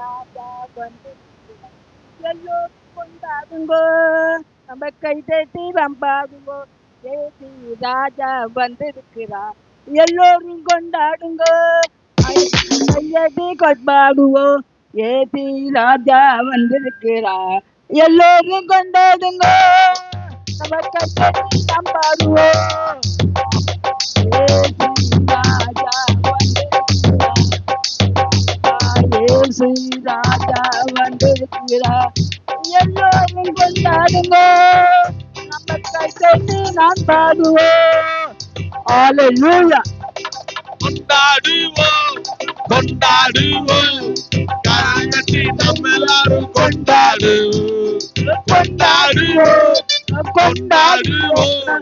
ராஜா வந்து எல்லோரும் கொண்டாடுங்கோ. நம்ம கை தட்டி வம்பாடுங்கோ ஏசி ராஜா வந்திருக்கிறா எல்லோரும் கொண்டாடுங்கோ. கையடி கொண்டாடுவோம் ஏசி ராஜா வந்திருக்கிறா எல்லோரும் கொண்டாடுங்க. நம்ம கை தட்டி வந்திருக்கிறார் எல்லோரும் கொண்டாடுங்கோ. நம்ம கை கொண்டு நான் பாடுவோம். ஹalleluya கொண்டாடுவோம் கொண்டாடுவோம். கரங்கட்டி நம்ம எல்லாரும் கொண்டாடுவோம். கொண்டாடுவோம் கொண்டாடுவோம்.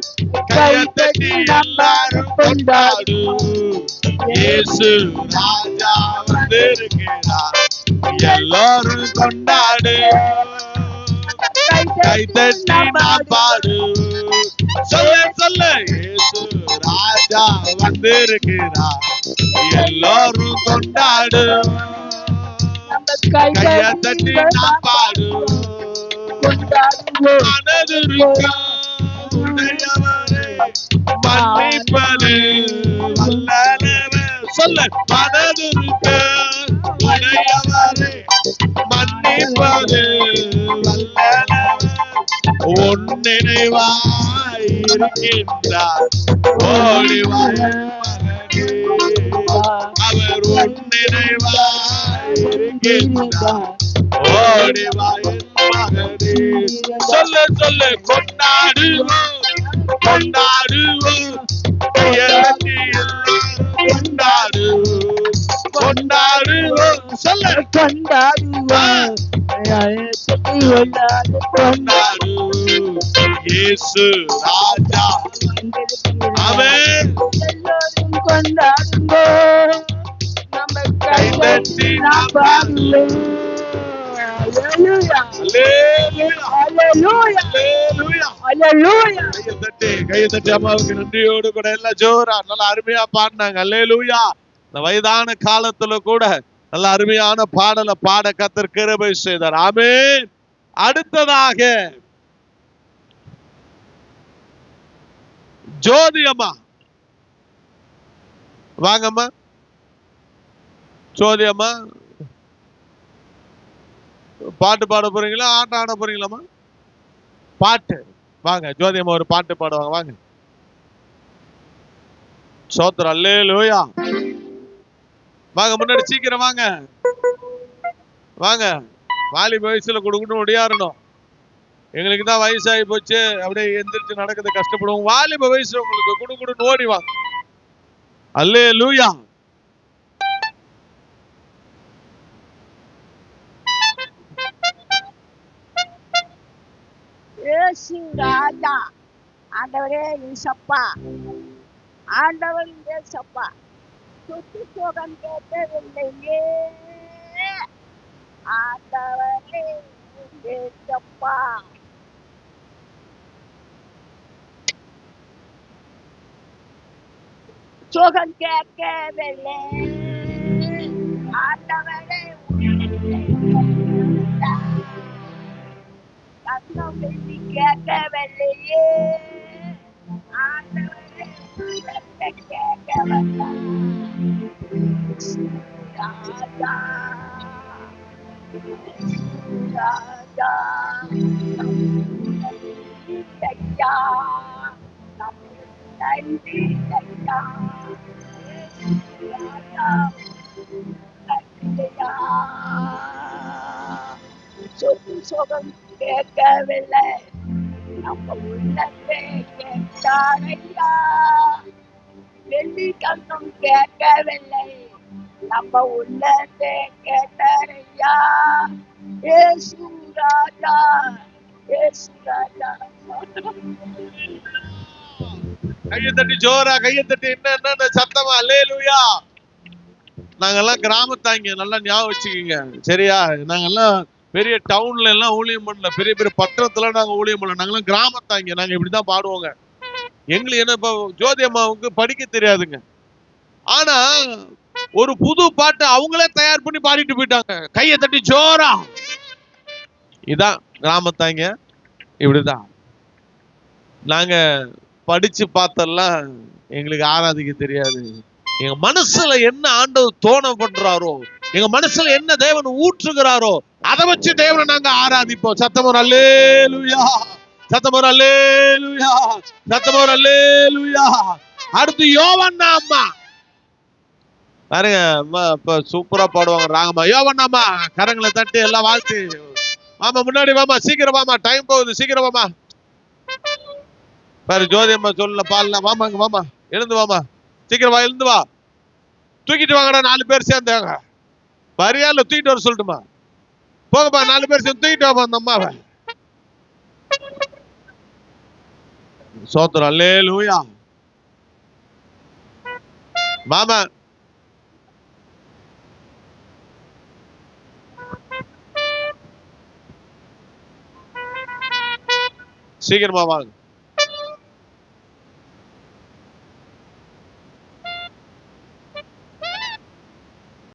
கையத்தட்டி எல்லாரும் கொண்டாடுவோம். இயேசு ராஜா வந்திருக்கிறார். எல்லாரும் நான் பாடு. சொல்ல சொல்ல ராஜா வந்திருக்கிறார். எல்லாரும் கொண்டாடு. கைய தட்டி நான் பாடு உடையவரே மன்னிப்பது சொல்ல உன் நினைவாய் இருக்கின்றார் ஓடிவாய். அவர் உன் நினைவாய் இருக்கின்றார் ஓடிவாய் சொல்ல சொல்ல கொண்டாடுவோம். கொண்டாடுவோம். கொண்டாடுவோம். கொண்டாடுவோம். சொல்ல. கொண்டாடுவோம். கொண்டாடுவோம். இயேசு. ராஜா. அவன் எல்லோரும் கொண்டாடுங்கோ. நம்ம நாம் நன்றியோடு கூட எல்லாம் ஜோரா நல்லா அருமையா பாடினாங்க. அல்லேலூயா இந்த வயதான காலத்துல கூட நல்ல அருமையான பாடலை பாட கத்தர் கிருபை செய்தார். ஆமென். அடுத்ததாக ஜோதி அம்மா வாங்கம்மா. ஜோதி அம்மா பாட்டு பாட போறீங்களா? ஆட்டம் ஆட போறீங்களாம்மா? பாட்டு. வாங்க ஜோதி அம்மா ஒரு பாட்டு பாடுவாங்க. வாங்க. சோத்திரம். அல்லேலூயா. வாங்க முன்னாடி சீக்கிரம் வாங்க. வாங்க. வாலிப வயசுல கொடுக்கணும் ஒடியாரணும். எங்களுக்கு தான் வயசாகி போச்சு. அப்படியே எந்திரிச்சு நடக்கிறது கஷ்டப்படுவோம். வாலிப வயசு உங்களுக்கு குடு குடுன்னு ஓடி வாங்க அல்லே லூயா ராஜா. ஆண்டவரே சப்பா ஆண்டவர் இயேசப்பா சொத்து சோகம் கேட்டதில்லையே. ஆண்டவரே Chocan que que belén. Anda Tanto que si que que belén. Anda que que que belén. Ya ya. Ya ya. Ya ya. சோகம் கேட்கவில்லை ஆண்டவரே தங்கம் வெள்ளி கேட்கவில்லையே ஆண்டவரே உள்ளத்தை கேட்க வந்தார். ராஜா ராஜா ஐயா நன்றி ஐயா ராஜா நன்றியா சொத்து சுகம் கேட்கவில்லை நம்ம உள்ளத்தை கேட்டாரையா வெள்ளி தங்கம் கேட்கவில்லை நம்ம உள்ளத்தை கேட்டாரையா ஏசு ராஜா ஏசு ராஜா கையை தட்டி ஜோரா கையை தட்டி என்ன என்ன சத்தமா? அல்லேலூயா நாங்கெல்லாம் கிராமத்தாங்க நல்லா ஞாபகம் வச்சுக்கோங்க. சரியா? நாங்கெல்லாம் பெரிய டவுன்ல எல்லாம் ஊழியம் பண்ணல. பெரிய பெரிய பட்டணத்துல நாங்க ஊழியம் பண்ணல. நாங்களாம் கிராமத்தாங்க. நாங்க இப்படிதான் பாடுவோங்க. எங்களுக்கு என்ன இப்ப ஜோதி அம்மாவுக்கு படிக்க தெரியாதுங்க. ஆனா ஒரு புது பாட்டை அவங்களே தயார் பண்ணி பாடிட்டு போயிட்டாங்க. கையை தட்டி ஜோரா. இதான் கிராமத்தாங்க. இப்படிதான். நாங்க படிச்சு பார்த்தெல்லாம் எங்களுக்கு ஆராதிக்க தெரியாது. எங்க மனசுல என்ன ஆண்டவர் தோண பண்றாரோ எங்க மனசுல என்ன தேவன் ஊற்றுகிறாரோ அதை வச்சு தேவனை நாங்க ஆராதிப்போம். சத்தமோர் அல்லேலுயா. சத்தமோர் அல்லேலுயா. சத்தமோர் அல்லேலுயா. அடுத்து யோவண்ணா அம்மா. பாருங்க அம்மா இப்ப சூப்பரா பாடுவாங்க. ராங்கம்மா யோவண்ணாமா கரங்களை தட்டி எல்லாம் வாழ்த்து. ஆமா முன்னாடி வாமா சீக்கிரம் வாமா டைம் போகுது சீக்கிரம் வாமா பாரு ஜோதி அம்மா சொல்லல பால்ல வாமாங்க வாமா எழுந்து வாமா சீக்கிரம் வா எழுந்து வா. தூக்கிட்டு வாங்கடா நாலு பேர் சேர்ந்தாங்க மரியாதை தூக்கிட்டு வர சொல்லட்டுமா? போங்கப்பா நாலு பேர் சேர்ந்து தூக்கிட்டு வாமா அந்த அம்மாவை. சோத்திரம் அல்லே லூயா மாமா. சீக்கிரமா வாங்க.